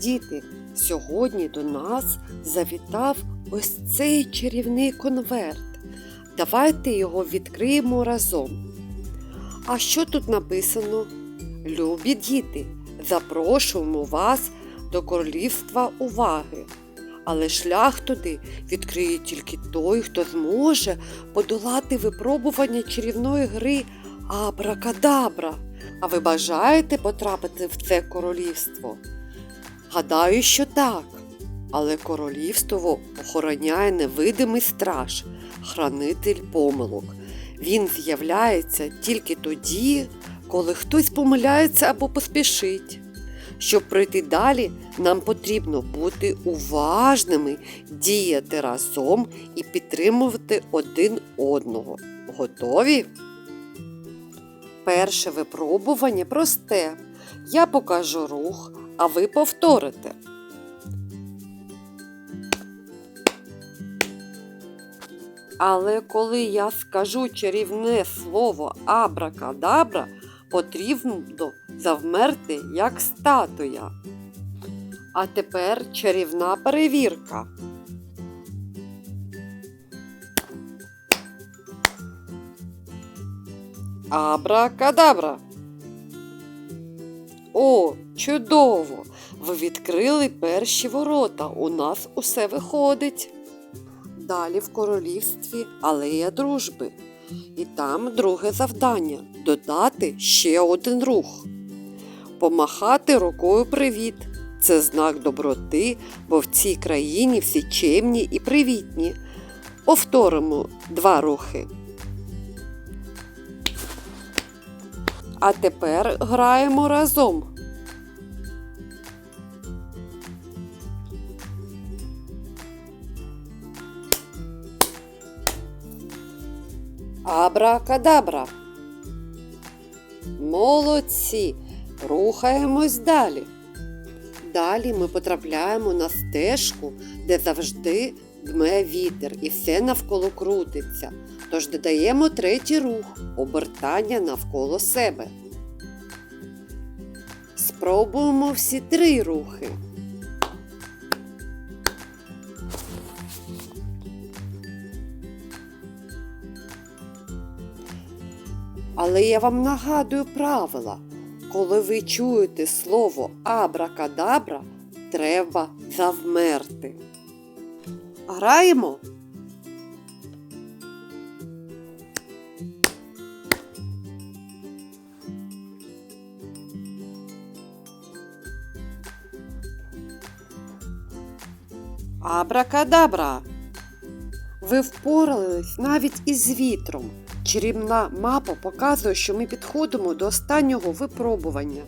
Діти, сьогодні до нас завітав ось цей чарівний конверт. Давайте його відкриємо разом. А що тут написано? Любі діти, запрошуємо вас до королівства уваги. Але шлях туди відкриє тільки той, хто зможе подолати випробування чарівної гри Абракадабра. А ви бажаєте потрапити в це королівство? Гадаю, що так. Але королівство охороняє невидимий страж, хранитель помилок. Він з'являється тільки тоді, коли хтось помиляється або поспішить. Щоб пройти далі, нам потрібно бути уважними, діяти разом і підтримувати один одного. Готові? Перше випробування просте. Я покажу рух, а ви повторите. Але коли я скажу чарівне слово абракадабра, потрібно завмерти як статуя. А тепер чарівна перевірка. Абракадабра. О, чудово! Ви відкрили перші ворота. У нас усе виходить. Далі в королівстві алея дружби. І там друге завдання додати ще один рух. Помахати рукою привіт. Це знак доброти, бо в цій країні всі чемні і привітні. Повторимо два рухи. А тепер граємо разом. Абракадабра. Молодці. Рухаємось далі. Далі ми потрапляємо на стежку, де завжди дме вітер і все навколо крутиться. Тож додаємо третій рух обертання навколо себе. Спробуємо всі три рухи. Але я вам нагадую правила. Коли ви чуєте слово абракадабра, треба завмерти. Граємо? Абракадабра. Ви впорались навіть із вітром. Чарівна мапа показує, що ми підходимо до останнього випробування.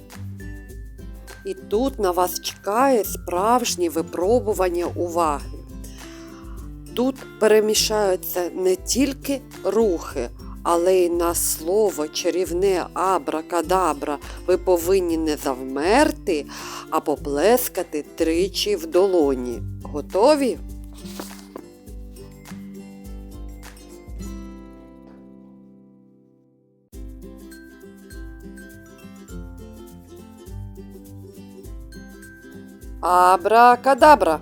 І тут на вас чекає справжнє випробування уваги. Тут перемішаються не тільки рухи, але й на слово чарівне абракадабра ви повинні не завмерти, а поплескати тричі в долоні. Готові? Абракадабра.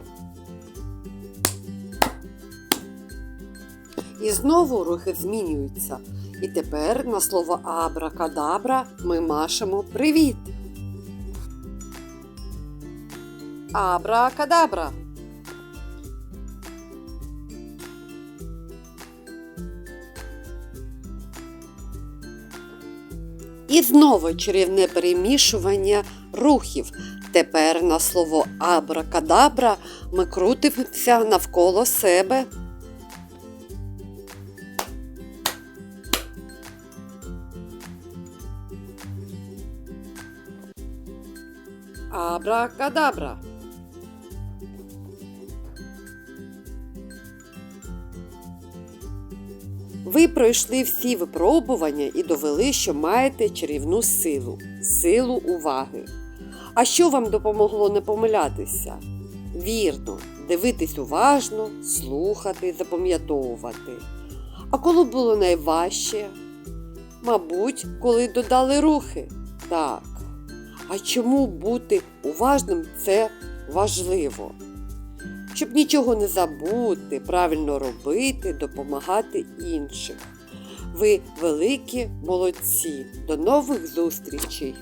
І знову рухи змінюються. І тепер на слово абракадабра ми машемо привіт. Абракадабра. І знову чарівне перемішування рухів. Тепер на слово абракадабра ми крутимося навколо себе. Абракадабра. Ви пройшли всі випробування і довели, що маєте чарівну силу, силу уваги. А що вам допомогло не помилятися? Вірно, дивитись уважно, слухати, запам'ятовувати. А коли було найважче? Мабуть, коли додали рухи. Так. А чому бути уважним це важливо. Щоб нічого не забути, правильно робити, допомагати іншим. Ви великі молодці. До нових зустрічей!